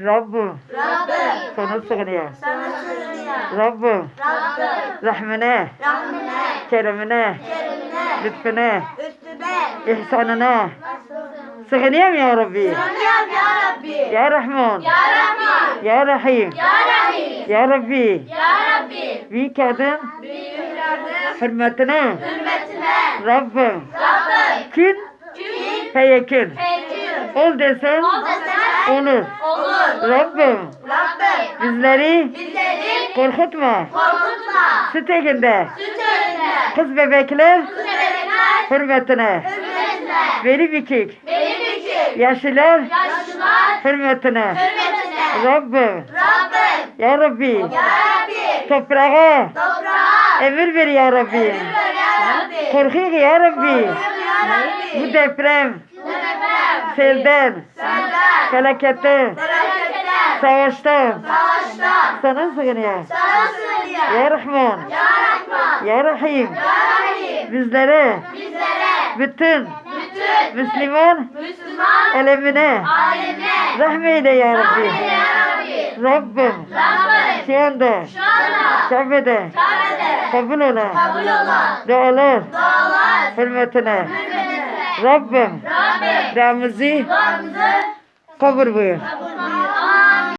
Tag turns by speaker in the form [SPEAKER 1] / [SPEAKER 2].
[SPEAKER 1] Rabbim
[SPEAKER 2] Rabbim
[SPEAKER 1] sana sığınıyor.
[SPEAKER 2] sana sığınıyor.
[SPEAKER 1] Rabbim
[SPEAKER 2] Rabbim
[SPEAKER 1] rahmine,
[SPEAKER 2] rahmine,
[SPEAKER 1] keremine,
[SPEAKER 2] keremine,
[SPEAKER 1] lütfüne,
[SPEAKER 2] üstüne,
[SPEAKER 1] ihsanına. Sığınıyorum ya Rabbi.
[SPEAKER 2] Sığınıyorum ya Rabbi.
[SPEAKER 1] Ya Rahman,
[SPEAKER 2] Ya Rahman,
[SPEAKER 1] Ya Rahim,
[SPEAKER 2] Ya Rahim,
[SPEAKER 1] Ya Rabbi.
[SPEAKER 2] Ya Rabbi.
[SPEAKER 1] Büyük adın
[SPEAKER 2] Büyüklerden
[SPEAKER 1] hürmetine.
[SPEAKER 2] Hürmetine,
[SPEAKER 1] Rabbim.
[SPEAKER 2] Rabbim.
[SPEAKER 1] Kim?
[SPEAKER 2] Gün
[SPEAKER 1] feyekün
[SPEAKER 2] pekün.
[SPEAKER 1] ol desen
[SPEAKER 2] Ol desen
[SPEAKER 1] olur.
[SPEAKER 2] olur.
[SPEAKER 1] Rabbim.
[SPEAKER 2] Rabbim.
[SPEAKER 1] Bizleri
[SPEAKER 2] bizleri
[SPEAKER 1] korkutma.
[SPEAKER 2] korkutma.
[SPEAKER 1] Süt ekinde
[SPEAKER 2] Süt önünde
[SPEAKER 1] kız bebekler
[SPEAKER 2] kız bebekler
[SPEAKER 1] hürmetine.
[SPEAKER 2] hürmetine.
[SPEAKER 1] veri bükük
[SPEAKER 2] Benim için
[SPEAKER 1] yaşlılar
[SPEAKER 2] yaşlılar
[SPEAKER 1] hürmetine.
[SPEAKER 2] hürmetine.
[SPEAKER 1] Rabbim.
[SPEAKER 2] Rabbim.
[SPEAKER 1] Ya Rabbi.
[SPEAKER 2] Ya Rabbi.
[SPEAKER 1] Toprağa.
[SPEAKER 2] Toprağa.
[SPEAKER 1] Emir ver ya Rabbi.
[SPEAKER 2] Emir ver ya Rabbi.
[SPEAKER 1] korkuyor ya Rabbi.
[SPEAKER 2] Korkuyorum ya Rabbi.
[SPEAKER 1] bu deprem.
[SPEAKER 2] Bu deprem
[SPEAKER 1] selden.
[SPEAKER 2] Senden
[SPEAKER 1] felaketten
[SPEAKER 2] felaketten
[SPEAKER 1] savaştan.
[SPEAKER 2] Savaştan.
[SPEAKER 1] Sana sığınıyor
[SPEAKER 2] sana sığınıyor.
[SPEAKER 1] ya Rahman.
[SPEAKER 2] Ya Rahman.
[SPEAKER 1] Ya Rahim.
[SPEAKER 2] Ya Rahim.
[SPEAKER 1] Bizlere.
[SPEAKER 2] Bizlere.
[SPEAKER 1] Bütün.
[SPEAKER 2] Bütün.
[SPEAKER 1] Müslüman
[SPEAKER 2] Müslüman
[SPEAKER 1] elemine
[SPEAKER 2] alemine.
[SPEAKER 1] Rahmeyle ya Rabbi.
[SPEAKER 2] Rahmet ya Rabbi.
[SPEAKER 1] Rabbim.
[SPEAKER 2] Rabbim.
[SPEAKER 1] Şu anda.
[SPEAKER 2] Şu anda.
[SPEAKER 1] Kabe'de
[SPEAKER 2] Kabe'de
[SPEAKER 1] kabul olan
[SPEAKER 2] kabul olan
[SPEAKER 1] dualar.
[SPEAKER 2] Dualar.
[SPEAKER 1] Hürmetine.
[SPEAKER 2] Hürmetine
[SPEAKER 1] Rabbim.
[SPEAKER 2] Rabbim.
[SPEAKER 1] Duamızı kabul buyur.
[SPEAKER 2] kabul